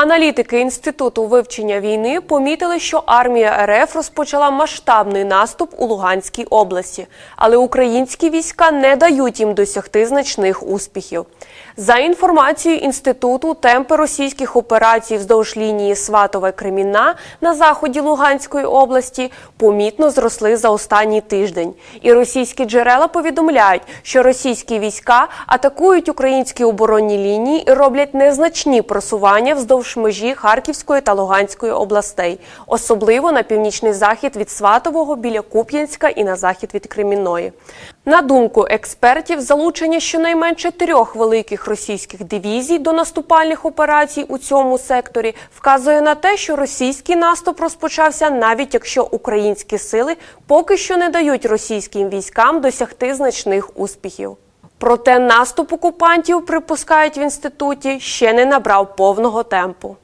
Аналітики інституту вивчення війни помітили, що армія РФ розпочала масштабний наступ у Луганській області, але українські війська не дають їм досягти значних успіхів. За інформацією інституту, темпи російських операцій вздовж лінії Сватове Кремінна на заході Луганської області помітно зросли за останній тиждень. І російські джерела повідомляють, що російські війська атакують українські оборонні лінії і роблять незначні просування вздовж межі Харківської та Луганської областей, особливо на північний захід від Сватового біля Куп'янська і на захід від Кремінної. На думку експертів, залучення щонайменше трьох великих російських дивізій до наступальних операцій у цьому секторі вказує на те, що російський наступ розпочався, навіть якщо українські сили поки що не дають російським військам досягти значних успіхів. Проте наступ окупантів, припускають в інституті, ще не набрав повного темпу.